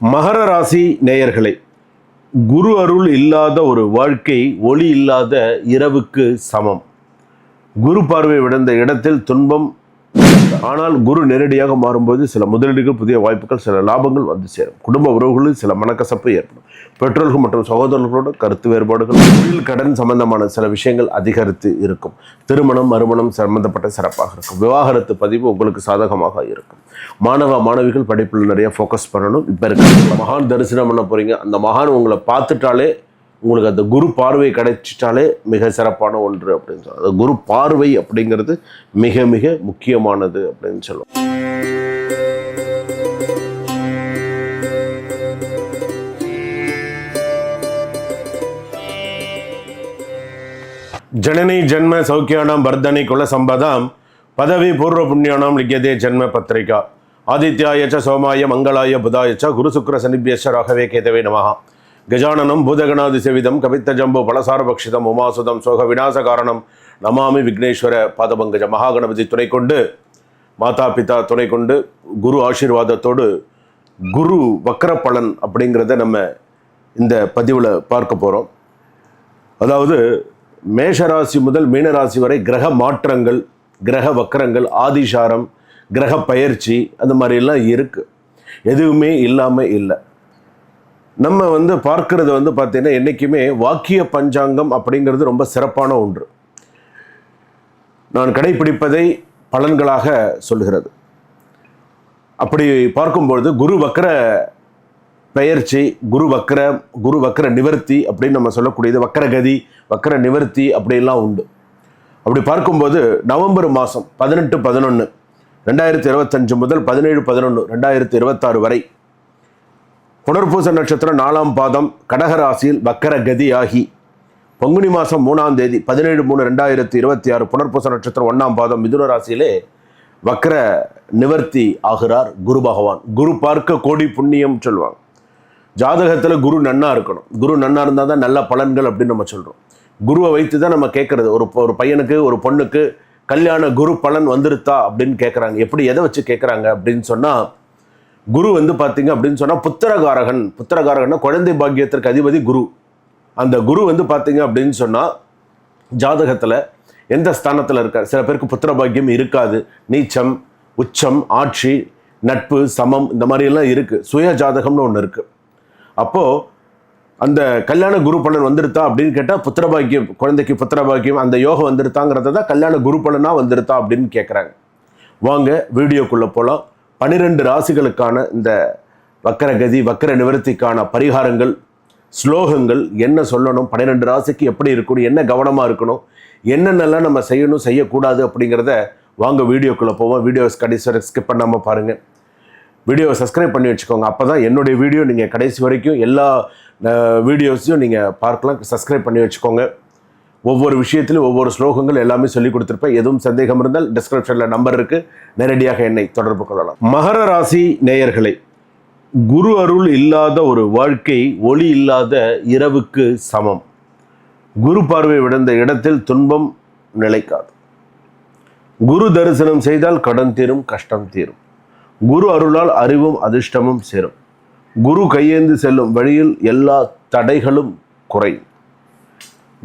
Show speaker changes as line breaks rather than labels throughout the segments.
மகர ராசி நேயர்களே குரு அருள் இல்லாத ஒரு வாழ்க்கை ஒளி இல்லாத இரவுக்கு சமம். குரு பார்வை விழுந்த இடத்தில் துன்பம் ஆனால் குரு நேரடியாக மாறும்போது சில முதலீடுகள் புதிய வாய்ப்புகள் சில லாபங்கள் வந்து சேரும். குடும்ப உறவுகளில் சில மனக்கசப்பு ஏற்படும். பெற்றோர்கள் மற்றும் சகோதரர்களோட கருத்து வேறுபாடுகள் தொழில் கடன் சம்பந்தமான சில விஷயங்கள் அதிகரித்து இருக்கும். திருமணம் மறுமணம் சம்பந்தப்பட்ட சிறப்பாக இருக்கும். விவாகரத்து பதிவு உங்களுக்கு சாதகமாக இருக்கும். மாணவ மாணவிகள் படிப்பில் நிறைய ஃபோக்கஸ் பண்ணணும். இப்போ இருக்கிற மகான் தரிசனம் பண்ண போறீங்க. அந்த மகான் உங்களை பார்த்துட்டாலே உங்களுக்கு அந்த குரு பார்வை கிடைச்சிட்டாலே மிக சிறப்பான ஒன்று அப்படின்னு சொல்லலாம். அந்த குரு பார்வை அப்படிங்கிறது மிக மிக முக்கியமானது அப்படின்னு சொல்லுவோம். ஜனனி ஜென்ம சௌக்கியானாம் வர்தனை குல சம்பதாம் பதவி பூர்வ புண்ணியானாம் லிக்கியதே ஜன்ம பத்திரிகா. ஆதித்யாயச்ச சோமாய மங்களாய புதாயச்ச குரு சுக்கர சனிபியஸ்வ ராகவே கேதவே நமகா கஜானனம் பூதகணாதி செவிதம் கவித்த ஜம்பு பலசாரபக்ஷிதம் உமாசுதம் சோக விநாச காரணம் நமாமி விக்னேஸ்வர பாதபங்கஜ மகாகணபதி துணை கொண்டு மாதா பிதா துணை கொண்டு குரு ஆசீர்வாதத்தோடு குரு வக்கரப்பலன் பலன் அப்படிங்கிறத நம்ம இந்த பதிவில் பார்க்க போகிறோம் அதாவது மேஷராசி முதல் மீனராசி வரை கிரக மாற்றங்கள் கிரக வக்கரங்கள் ஆதிசாரம் கிரக பயிற்சி அந்த மாதிரிலாம் இருக்குது எதுவுமே இல்லாமல் இல்லை. நம்ம வந்து பார்க்கறது வந்து பார்த்தீங்கன்னா என்றைக்குமே வாக்கிய பஞ்சாங்கம் அப்படிங்கிறது ரொம்ப சிறப்பான ஒன்று. நான் கடைபிடிப்பதை பலன்களாக சொல்கிறது அப்படி பார்க்கும்பொழுது குரு வக்கர பெயர்ச்சி குரு வக்கர குரு வக்கர நிவர்த்தி அப்படின்னு நம்ம சொல்லக்கூடியது வக்கரகதி வக்கர நிவர்த்தி அப்படிலாம் உண்டு. அப்படி பார்க்கும்போது நவம்பர் மாதம் பதினெட்டு பதினொன்று ரெண்டாயிரத்தி இருபத்தஞ்சு முதல் பதினேழு பதினொன்று ரெண்டாயிரத்தி இருபத்தாறு வரை புனர்பூச நட்சத்திரம் நாலாம் பாதம் கடகராசியில் வக்கர கதியாகி பங்குனி மாதம் மூணாம் தேதி பதினேழு மூணு ரெண்டாயிரத்தி இருபத்தி ஆறு புனர்பூச நட்சத்திரம் ஒன்றாம் பாதம் மிதுன ராசியிலே வக்கர நிவர்த்தி ஆகிறார் குரு பகவான். குரு பார்க்க கோடி புண்ணியம் சொல்லுவாங்க ஜாதகத்தில் குரு நன்னா இருக்கணும். குரு நன்னா இருந்தால் தான் நல்ல பலன்கள் அப்படின்னு நம்ம சொல்கிறோம் குருவை வைத்து தான் நம்ம கேட்குறது ஒரு ஒரு பையனுக்கு ஒரு பொண்ணுக்கு கல்யாண குரு பலன் வந்துருத்தா அப்படின்னு கேட்குறாங்க எப்படி எதை வச்சு கேட்குறாங்க அப்படின்னு சொன்னால் குரு வந்து பார்த்தீங்க அப்படின்னு சொன்னால் புத்திரகாரகன். புத்திரகாரகன்னா குழந்தை பாக்கியத்திற்கு அதிபதி குரு. அந்த குரு வந்து பார்த்தீங்க அப்படின்னு சொன்னால் ஜாதகத்தில் எந்த ஸ்தானத்தில் இருக்கார்? சில பேருக்கு புத்திர பாக்கியம் இருக்காது. நீச்சம் உச்சம் ஆட்சி நட்பு சமம் இந்த மாதிரியெல்லாம் இருக்குது சுய ஜாதகம்னு ஒன்று இருக்குது அப்போது அந்த கல்யாண குரு பலன் வந்துருத்தா அப்படின்னு கேட்டால் புத்திர பாக்கியம் குழந்தைக்கு புத்திர பாக்கியம் அந்த யோகம் வந்துருத்தாங்கிறத தான் கல்யாண குரு பலனாக வந்துருத்தா அப்படின்னு கேட்குறாங்க வாங்க வீடியோக்குள்ளே போகலாம் பனிரெண்டு ராசிகளுக்கான இந்த வக்கரகதி வக்கர நிவர்த்திக்கான பரிகாரங்கள் ஸ்லோகங்கள் என்ன சொல்லணும் பன்னிரெண்டு ராசிக்கு எப்படி இருக்கணும் என்ன கவனமாக இருக்கணும் என்னென்னலாம் நம்ம செய்யணும் செய்யக்கூடாது அப்படிங்கிறத வாங்க வீடியோக்குள்ளே போவோம். வீடியோஸ் கடைசி வரை ஸ்கிப் பண்ணாமல் பாருங்கள் வீடியோவை சப்ஸ்கிரைப் பண்ணி வச்சுக்கோங்க. அப்போ தான் என்னுடைய வீடியோ நீங்கள் கடைசி வரைக்கும் எல்லா வீடியோஸையும் நீங்கள் பார்க்கலாம். சப்ஸ்கிரைப் பண்ணி வச்சுக்கோங்க. ஒவ்வொரு விஷயத்திலும் ஒவ்வொரு ஸ்லோகங்கள் எல்லாமே சொல்லி கொடுத்துருப்பேன். எதுவும் சந்தேகம் இருந்தால் டிஸ்கிரிப்ஷனில் நம்பர் இருக்குது நேரடியாக என்னை தொடர்பு கொள்ளலாம். மகர ராசி நேயர்களை குரு அருள் இல்லாத ஒரு வாழ்க்கை ஒளி இல்லாத இரவுக்கு சமம். குரு பார்வை விழுந்த இடத்தில் துன்பம் நிலைக்காது. குரு தரிசனம் செய்தால் கடன் தீரும் கஷ்டம் தீரும். குரு அருளால் அறிவும் அதிர்ஷ்டமும் சேரும். குரு கையேந்து செல்லும் வழியில் எல்லா தடைகளும் குறையும்.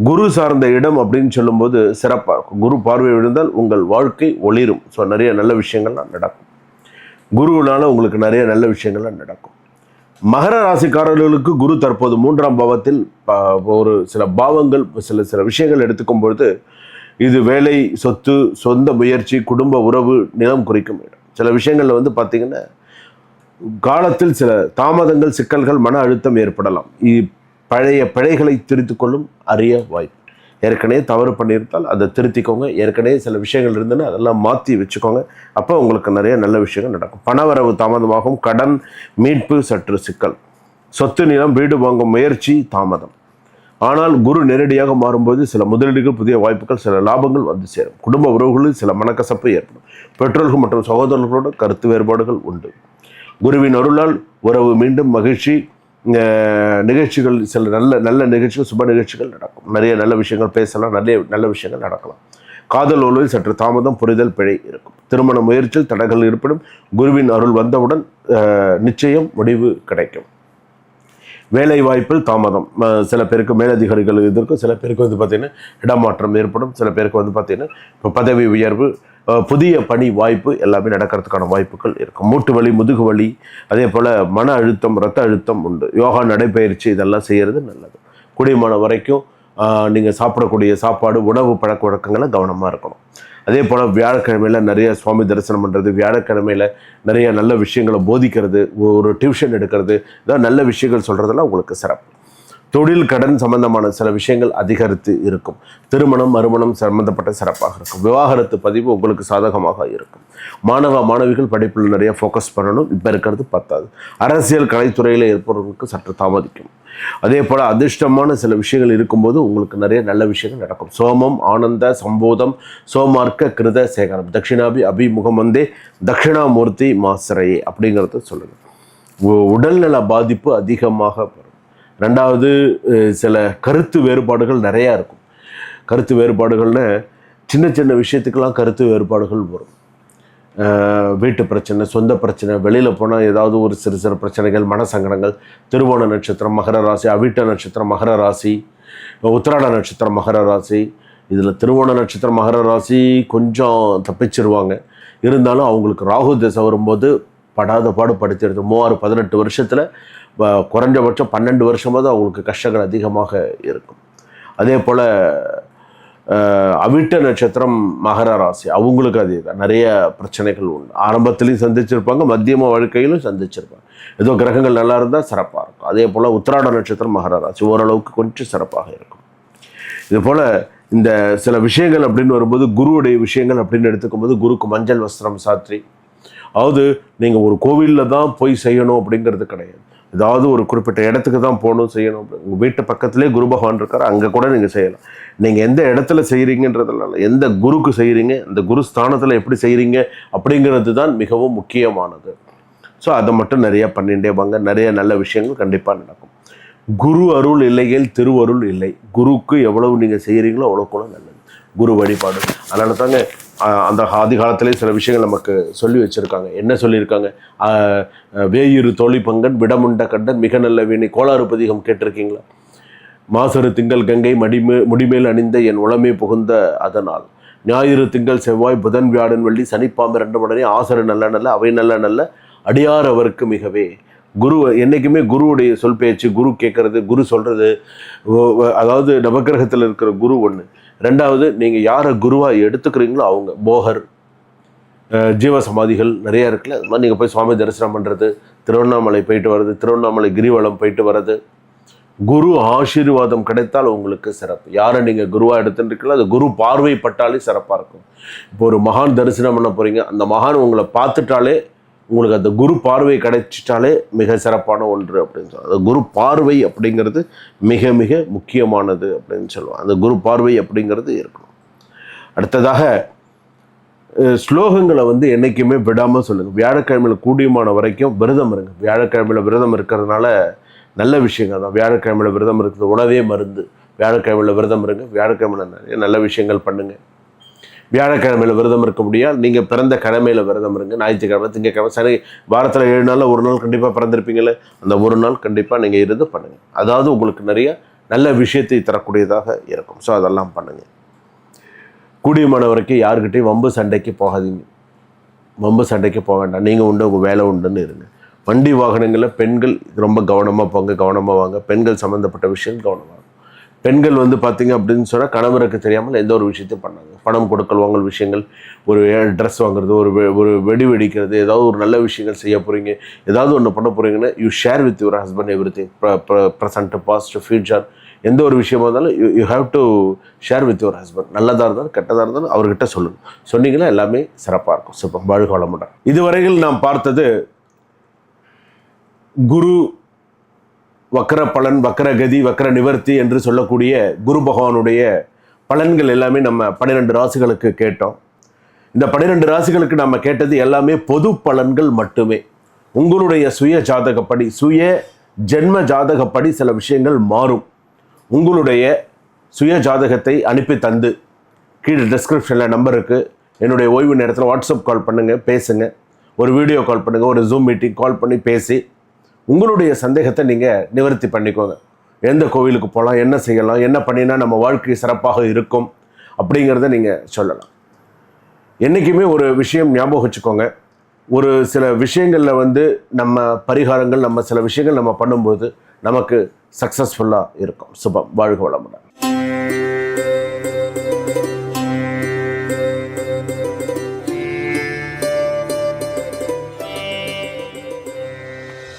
குரு சார்ந்த இடம் அப்படின்னு சொல்லும்போது சிறப்பாக இருக்கும். குரு பார்வை விழுந்தால் உங்கள் வாழ்க்கை ஒளிரும். ஸோ நிறைய நல்ல விஷயங்கள்லாம் நடக்கும். குருவினால் உங்களுக்கு நிறைய நல்ல விஷயங்கள்லாம் நடக்கும். மகர ராசிக்காரர்களுக்கு குரு தற்போது மூன்றாம் பாவத்தில் ப- ஒரு சில பாவங்கள் சில சில விஷயங்கள் எடுத்துக்கும் பொழுது இது வேலை சொத்து சொந்த முயற்சி குடும்ப உறவு நிலம் குறிக்கும் இடம். சில விஷயங்களில் வந்து பார்த்திங்கன்னா காலத்தில் சில தாமதங்கள் சிக்கல்கள் மன அழுத்தம் ஏற்படலாம். இ- பழைய பிழைகளை திருத்திக் கொள்ளும் அரிய வாய்ப்பு. ஏற்கனவே தவறு பண்ணியிருந்தால் அதை திருத்திக்கோங்க. ஏற்கனவே சில விஷயங்கள் இருந்ததுன்னா அதெல்லாம் மாற்றி வச்சுக்கோங்க. அப்போ உங்களுக்கு நிறைய நல்ல விஷயங்கள் நடக்கும். பணவரவு தாமதமாகும். கடன் மீட்பு சற்று சிக்கல். சொத்து நிலம் வீடு வாங்கும் முயற்சி தாமதம். ஆனால் குரு நேரடியாக மாறும்போது சில முதலீடுகள் புதிய வாய்ப்புகள் சில லாபங்கள் வந்து சேரும். குடும்ப உறவுகளில் சில மனக்கசப்பு ஏற்படும். பெற்றோர்கள் மற்றும் சகோதரர்களோட கருத்து வேறுபாடுகள் உண்டு. குருவின் அருளால் உறவு மீண்டும் மகிழ்ச்சி நிகழ்ச்சிகள் சில நல்ல நல்ல நிகழ்ச்சிகள் சுப நிகழ்ச்சிகள் நடக்கும். நிறைய நல்ல விஷயங்கள் பேசலாம் நிறைய நல்ல விஷயங்கள் நடக்கலாம். காதல் உறவில் சற்று தாமதம் புரிதல் பிழை இருக்கும். திருமண முயற்சியில் தடைகள் இருப்பினும் குருவின் அருள் வந்தவுடன் நிச்சயம் முடிவு கிடைக்கும். வேலை வாய்ப்பில் தாமதம் சில பேருக்கு மேலதிகாரிகள் இதற்கும் சில பேருக்கு வந்து பார்த்திங்கன்னா இடமாற்றம் ஏற்படும் சில பேருக்கு வந்து பார்த்திங்கன்னா இப்போ பதவி உயர்வு புதிய பணி வாய்ப்பு எல்லாமே நடக்கிறதுக்கான வாய்ப்புகள் இருக்கும். மூட்டு வலி முதுகு வலி அதே போல் மன அழுத்தம் ரத்த அழுத்தம் உண்டு. யோகா நடைப்பயிற்சி இதெல்லாம் செய்கிறது நல்லது. கூடியமான வரைக்கும் நீங்கள் சாப்பிடக்கூடிய சாப்பாடு உணவு பழக்க வழக்கங்களை கவனமாக இருக்கணும். அதே போல் வியாழக்கிழமையில் நிறைய சுவாமி தரிசனம் பண்ணுறது வியாழக்கிழமையில் நிறைய நல்ல விஷயங்களை போதிக்கிறது ஒரு டியூஷன் எடுக்கிறது இதான் நல்ல விஷயங்கள் சொல்கிறதெல்லாம் உங்களுக்கு சிறப்பு. தொழில் கடன் சம்பந்தமான சில விஷயங்கள் அதிகரித்து இருக்கும். திருமணம் மறுமணம் சம்பந்தப்பட்ட சிறப்பாக இருக்கும். விவாகரத்து பதிவு உங்களுக்கு சாதகமாக இருக்கும். மாணவ மாணவிகள் படிப்பில் நிறைய ஃபோக்கஸ் பண்ணணும். இப்போ இருக்கிறது பத்தாது. அரசியல் கலைத்துறையில் இருப்பவர்களுக்கு சற்று தாமதிக்கும். அதே போல் அதிர்ஷ்டமான சில விஷயங்கள் இருக்கும்போது உங்களுக்கு நிறைய நல்ல விஷயங்கள் நடக்கும். சோமம் ஆனந்த சம்போதம் சோமார்க்க கிருத சேகரம். தட்சிணாபி அபிமுகமந்தே தட்சிணாமூர்த்தி மாசரையே அப்படிங்கிறத சொல்லுங்கள் உடல்நல பாதிப்பு அதிகமாக ரெண்டாவது சில கருத்து வேறுபாடுகள் நிறையா இருக்கும். கருத்து வேறுபாடுகள்னு சின்ன சின்ன விஷயத்துக்கெல்லாம் கருத்து வேறுபாடுகள் வரும். வீட்டு பிரச்சனை சொந்த பிரச்சனை வெளியில் போனால் ஏதாவது ஒரு சிறு சிறு பிரச்சனைகள் மனசங்கடங்கள் திருவோண நட்சத்திரம் மகர ராசி அவிட்ட நட்சத்திரம் மகர ராசி உத்திராட நட்சத்திரம் மகர ராசி. இதில் திருவோண நட்சத்திரம் மகர ராசி கொஞ்சம் தப்பிச்சிருவாங்க. இருந்தாலும் அவங்களுக்கு ராகு திசை வரும்போது படாத பாடு படுத்திடுது. மூவாறு பதினெட்டு வருஷத்தில் குறைஞ்சபட்சம் பன்னெண்டு வருஷமாக தான் அவங்களுக்கு கஷ்டங்கள் அதிகமாக இருக்கும். அதே போல் அவிட்ட நட்சத்திரம் மகர ராசி அவங்களுக்கு அதே தான். நிறைய பிரச்சனைகள் உண்டு. ஆரம்பத்துலேயும் சந்திச்சிருப்பாங்க மத்தியம வாழ்க்கையிலும் சந்திச்சிருப்பாங்க. ஏதோ கிரகங்கள் நல்லா இருந்தால் சிறப்பாக இருக்கும். அதே போல் உத்திராட நட்சத்திரம் மகர ராசி ஓரளவுக்கு கொஞ்சம் சிறப்பாக இருக்கும். இது போல் இந்த சில விஷயங்கள் அப்படின்னு வரும்போது குருவுடைய விஷயங்கள் அப்படின்னு எடுத்துக்கும்போது குருக்கு மஞ்சள் வஸ்திரம் சாத்திரி. அதாவது நீங்கள் ஒரு கோவிலில் தான் போய் செய்யணும் அப்படிங்கிறது கிடையாது. ஏதாவது ஒரு குறிப்பிட்ட இடத்துக்கு தான் போகணும் செய்யணும். உங்கள் வீட்டு பக்கத்திலே குரு பகவான் இருக்கார் அங்கே கூட நீங்கள் செய்யலாம். நீங்கள் எந்த இடத்துல செய்கிறீங்கன்றதுனால எந்த குருக்கு செய்கிறீங்க அந்த குரு ஸ்தானத்தில் எப்படி செய்கிறீங்க அப்படிங்கிறது தான் மிகவும் முக்கியமானது. ஸோ அதை மட்டும் நிறையா பண்ணிகிட்டே வாங்க. நிறைய நல்ல விஷயங்கள் கண்டிப்பாக நடக்கும். குரு அருள் இல்லையில் திருவருள் இல்லை. குருக்கு எவ்வளவு நீங்கள் செய்கிறீங்களோ அவ்வளோ கூட நல்லது. குரு வழிபாடு. அதனால தாங்க அந்த ஆதி காலத்திலே சில விஷயங்கள் நமக்கு சொல்லி வச்சுருக்காங்க. என்ன சொல்லியிருக்காங்க? வேயிரு தோழி பங்கன் விடமுண்ட கண்டன் மிக நல்ல வீணை கோளாறு பதிகம் கேட்டிருக்கீங்களா? மாசரு திங்கள் கங்கை மடிமே முடிமேல் அணிந்த என் உளமே புகுந்த அதனால். ஞாயிறு திங்கள் செவ்வாய் புதன் வியாழன் வள்ளி சனிப்பாம்பு ரெண்டு உடனே ஆசரு நல்ல நல்ல அவை நல்ல நல்ல அடியார் அவருக்கு மிகவே. குரு என்றைக்குமே குருவுடைய சொல் பேச்சு குரு கேட்கறது குரு சொல்கிறது அதாவது நவக்கிரகத்தில் இருக்கிற குரு ஒன்று ரெண்டாவது நீங்கள் யாரை குருவாக எடுத்துக்கிறீங்களோ அவங்க போகர் ஜீவ சமாதிகள் நிறைய இருக்குல்ல அது மாதிரி நீங்கள் போய் சுவாமி தரிசனம் பண்ணுறது திருவண்ணாமலை போயிட்டு வர்றது திருவண்ணாமலை கிரிவலம் போயிட்டு வர்றது. குரு ஆசீர்வாதம் கிடைத்தால் உங்களுக்கு சிறப்பு. யாரை நீங்கள் குருவாக எடுத்துட்டுருக்கீங்களோ அது குரு பார்வைப்பட்டாலே சிறப்பாக இருக்கும். இப்போ ஒரு மகான் தரிசனம் பண்ண போகிறீங்க அந்த மகான் உங்களை பார்த்துட்டாலே உங்களுக்கு அந்த குரு பார்வை கிடைச்சிட்டாலே மிக சிறப்பான ஒன்று அப்படின்னு சொல்லுவாங்க. அந்த குரு பார்வை அப்படிங்கிறது மிக மிக முக்கியமானது அப்படின்னு சொல்லுவாங்க. அந்த குரு பார்வை அப்படிங்கிறது இருக்கணும். அடுத்ததாக ஸ்லோகங்களை வந்து என்றைக்குமே விடாமல் சொல்லுங்கள் வியாழக்கிழமையில் கூடியமான வரைக்கும் விரதம் இருங்க. வியாழக்கிழமையில் விரதம் இருக்கிறதுனால நல்ல விஷயங்கள் தான். வியாழக்கிழமையில் விரதம் இருக்கிறது உணவே மருந்து. வியாழக்கிழமையில் விரதம் இருங்க. வியாழக்கிழமையில் நிறைய நல்ல விஷயங்கள் பண்ணுங்கள் வியாழக்கிழமையில் விரதம் இருக்க முடியாது. நீங்கள் பிறந்த கிழமையில் விரதம் இருங்க. ஞாயிற்றுக்கிழமை திங்கக்கிழமை சனி வாரத்தில் ஏழு நாளில் ஒரு நாள் கண்டிப்பாக பிறந்திருப்பீங்களே அந்த ஒரு நாள் கண்டிப்பாக நீங்கள் இருந்து பண்ணுங்கள் அதாவது உங்களுக்கு நிறைய நல்ல விஷயத்தை தரக்கூடியதாக இருக்கும். ஸோ அதெல்லாம் பண்ணுங்கள் கூடிய மாணவருக்கு யாருக்கிட்டையும் வம்பு சண்டைக்கு போகாதீங்க. வம்பு சண்டைக்கு போக வேண்டாம். நீங்கள் உண்டு உங்கள் வேலை உண்டுன்னு இருங்க. வண்டி வாகனங்களில் பெண்கள் ரொம்ப கவனமாக போங்க கவனமாக வாங்க. பெண்கள் சம்மந்தப்பட்ட விஷயம் கவனமாக பெண்கள் வந்து பார்த்தீங்க அப்படின்னு சொன்னால் கணவருக்கு தெரியாமல் எந்த ஒரு விஷயத்தையும் பண்ணாங்க பணம் கொடுக்கல் வாங்கல் விஷயங்கள் ஒரு ட்ரெஸ் வாங்குறது ஒரு வெ- ஒரு வெடி வெடிக்கிறது ஏதாவது ஒரு நல்ல விஷயங்கள் செய்ய போகிறீங்க ஏதாவது ஒன்று பண்ண போகிறீங்கன்னா you share with your husband everything present past future எந்த ஒரு விஷயமா இருந்தாலும் you you have to share with your husband நல்லதாக இருந்தாலும் கெட்டதாக இருந்தாலும் அவர்கிட்ட சொல்லணும் சொன்னீங்கன்னா எல்லாமே சிறப்பாக இருக்கும். சிறப்பாக வாழ்க வளமுடன். இதுவரையில் நாம் பார்த்தது குரு வக்கர பலன் வக்கர கதி வக்கர நிவர்த்தி என்று சொல்லக்கூடிய குரு பகவானுடைய பலன்கள் எல்லாமே நம்ம பன்னிரெண்டு ராசிகளுக்கு கேட்டோம். இந்த பன்னிரெண்டு ராசிகளுக்கு நம்ம கேட்டது எல்லாமே பொது பலன்கள் மட்டுமே. உங்களுடைய சுய ஜாதகப்படி சுய ஜென்ம ஜாதகப்படி சில விஷயங்கள் மாறும். உங்களுடைய சுய ஜாதகத்தை அனுப்பி தந்து கீழே டிஸ்கிரிப்ஷனில் நம்பர் இருக்குது என்னுடைய ஓய்வு நேரத்தில் வாட்ஸ்அப் கால் பண்ணுங்கள் பேசுங்கள் ஒரு வீடியோ கால் பண்ணுங்கள் ஒரு ஜூம் மீட்டிங் கால் பண்ணி பேசி உங்களுடைய சந்தேகத்தை நீங்கள் நிவர்த்தி பண்ணிக்கோங்க. எந்த கோவிலுக்கு போகலாம் என்ன செய்யலாம் என்ன பண்ணினா நம்ம வாழ்க்கை சிறப்பாக இருக்கும் அப்படிங்கிறத நீங்கள் சொல்லலாம். என்றைக்குமே ஒரு விஷயம் ஞாபகம் வச்சுக்கோங்க. ஒரு சில விஷயங்களில் வந்து நம்ம பரிகாரங்கள் நம்ம சில விஷயங்கள் நம்ம பண்ணும்போது நமக்கு சக்ஸஸ்ஃபுல்லாக இருக்கும். சுபம். வாழ்க வளமுடன்.